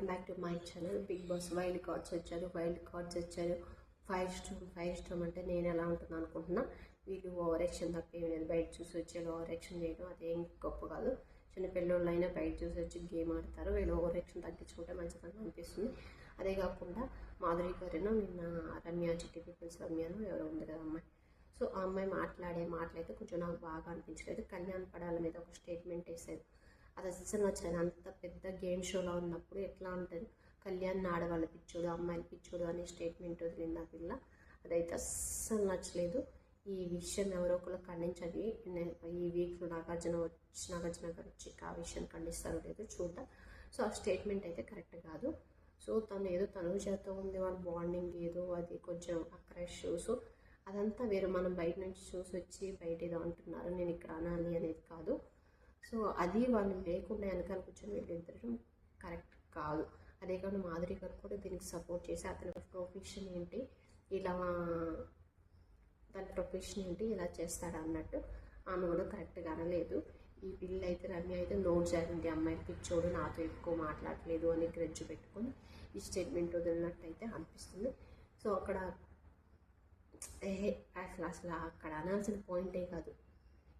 Welcome back to my channel Bigg Boss wild cards వచ్చారు. Wild cards వచ్చారు. Five storm five storm అంటే నేను ఎలా ఉంటుంది అనుకుంటున్నా. వీళ్ళు ఓవర్ యాక్షన్ తప్ప ఏమి లేదు. బయట చూసి వచ్చేది ఓవర్ యాక్షన్ చేయడం అదేం గొప్ప కాదు. చిన్న పిల్లోళ్ళు అయినా బయట చూసి వచ్చి గేమ్ ఆడతారు. వీళ్ళు ఓవర్ యాక్షన్ తగ్గించుకుంటే మంచిదని అనిపిస్తుంది. అదే కాకుండా మాధురి గారిను? నిన్న రమ్య చిట్టి పీపుల్స్ రమ్యను ఎవరో ఉంది కదా అమ్మాయి. సో ఆ అమ్మాయి మాట్లాడే మాటలైతే కొంచెం నాకు బాగా అనిపించలేదు. కళ్యాణ్ పడాల మీద ఒక స్టేట్మెంట్ వేసేది అది అస్సలు నచ్చలేదు. అంత పెద్ద గేమ్ షోలో ఉన్నప్పుడు ఎట్లా ఉంటుంది కళ్యాణ్ ఆడవాళ్ళ పిచ్చోడు అమ్మాయిల పిచ్చోడు అనే స్టేట్మెంట్ వదిలింది ఆ పిల్ల. అదైతే అస్సలు నచ్చలేదు. ఈ విషయం ఎవరో ఒకరు ఖండించండి. నేను ఈ వీక్లో నాగార్జున వచ్చి నాగార్జున గారు వచ్చి ఆ విషయం ఖండిస్తారో లేదో చూద్దాం. సో ఆ స్టేట్మెంట్ అయితే కరెక్ట్ కాదు. సో తను ఏదో తనుజాతో ఉంది వాళ్ళ బాండింగ్ ఏదో అది కొంచెం అక్రష్ సో అదంతా వేరు. మనం బయట నుంచి చూసి వచ్చి బయట ఏదో అంటున్నారు. నేను ఇక్కడ అనాలి అనేది కాదు. సో అది వాళ్ళు లేకుండా వెనకాల కూర్చొని వీళ్ళిద్దరం కరెక్ట్ కాదు. అదే కాకుండా మాధురి గారు కూడా దీనికి సపోర్ట్ చేసి అతని ప్రొఫెషన్ ఏంటి ఇలా దాని ప్రొఫెషన్ ఏంటి ఇలా చేస్తాడు అన్నట్టు ఆమె కూడా కరెక్ట్గా అనలేదు. ఈ పిల్ల అయితే రమ్య అయితే నోట్ జరిగింది అమ్మాయి పిచ్చోడు నాతో ఎక్కువ మాట్లాడలేదు అని గ్రెడ్జ్ పెట్టుకొని ఈ స్టేట్మెంట్ వదిలినట్టయితే అనిపిస్తుంది. సో అక్కడ ఏ అసలు అసలు అక్కడ అనాల్సిన పాయింటే కాదు.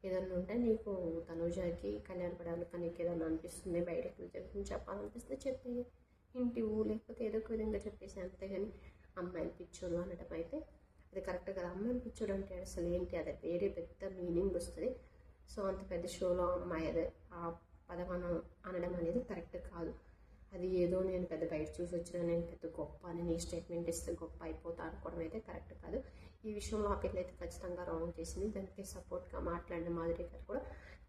ఏదన్నా ఉంటే నీకు తనుజాకి కళ్యాణ్ పడాలి నీకు ఏదన్నా అనిపిస్తుంది బయటకు చెప్పి చెప్పాలనిపిస్తే చెప్పి ఇంటి ఊ లేకపోతే ఏదో ఒక విధంగా చెప్పేసి అంతేగాని అమ్మాయిలు పిచ్చోడు అనడం అయితే అది కరెక్ట్ కదా. అమ్మాయిలు పిచ్చోడు అంటే అసలు ఏంటి? అది వేరే పెద్ద మీనింగ్ వస్తుంది. సో అంత పెద్ద షోలో అమ్మాయి అదే ఆ పదమానం అన- అనడం అనేది కరెక్ట్ కాదు అది ఏదో లైఫ్ చూసి వచ్చినా నేను పెద్ద గొప్ప అని నీ స్టేట్మెంట్ ఇస్తే గొప్ప అయిపోతా అనుకోవడం అయితే కరెక్ట్ కాదు. ఈ విషయంలో ఆ పిల్ల అయితే ఖచ్చితంగా రాంగ్ చేసింది. దానికి సపోర్ట్గా మాట్లాడిన మాదిరి గారు కూడా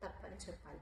తప్పని చెప్పాలి.